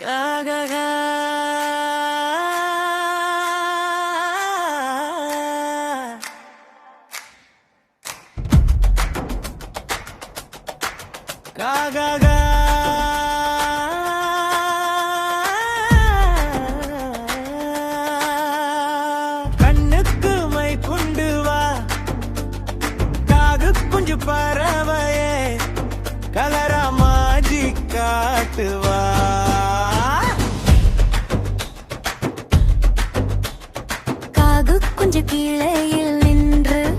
காககா. காககா. கண்ணுக்கு மை கொண்டு வா காகு குஞ்சு பறவையே கலரா மாஜி காட்டுவா காகு கொஞ்ச கீழையில் நின்று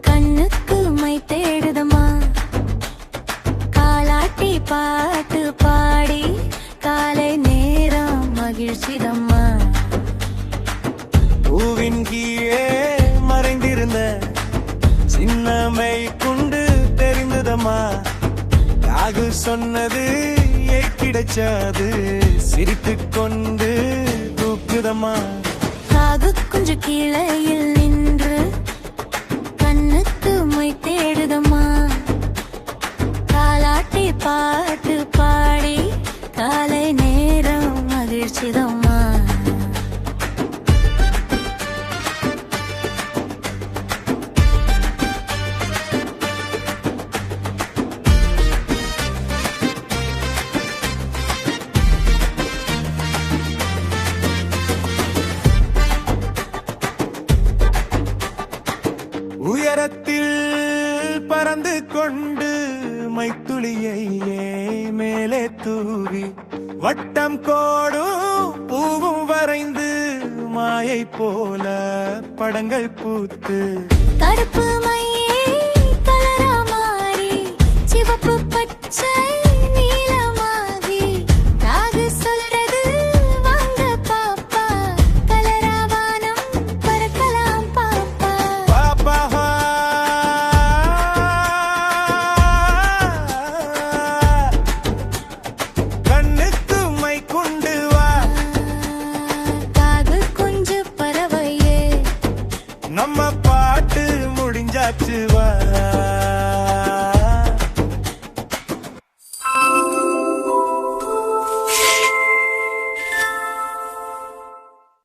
கண்ணுக்கு மை தேடுதம்மா. காலாட்டி பாட்டு பாடி காலை நேரம் மகிழ்ச்சிதம்மா. பூவின் கீழே மறைந்திருந்த சின்னமை குண்டு தெரிந்ததம்மா. காகு சொன்னது கிடைச்சது சிரித்துக் கொண்டு தூக்குதம்மா. கொஞ்ச கீழையில் நின்று கண்ணுக்கு மை தேடுதம்மா. காலாட்டி பாட்டு பாடி காலை நேரம் மகிழ்ச்சிதம்மா. கலந்து கொண்டு மைத்துளியை மேலே தூவி வட்டம் கோடும் பூவும் வரைந்து மாயை போல படங்கள் பூத்து கருப்பு நம்ம பாட்டு முடிஞ்சாச்சு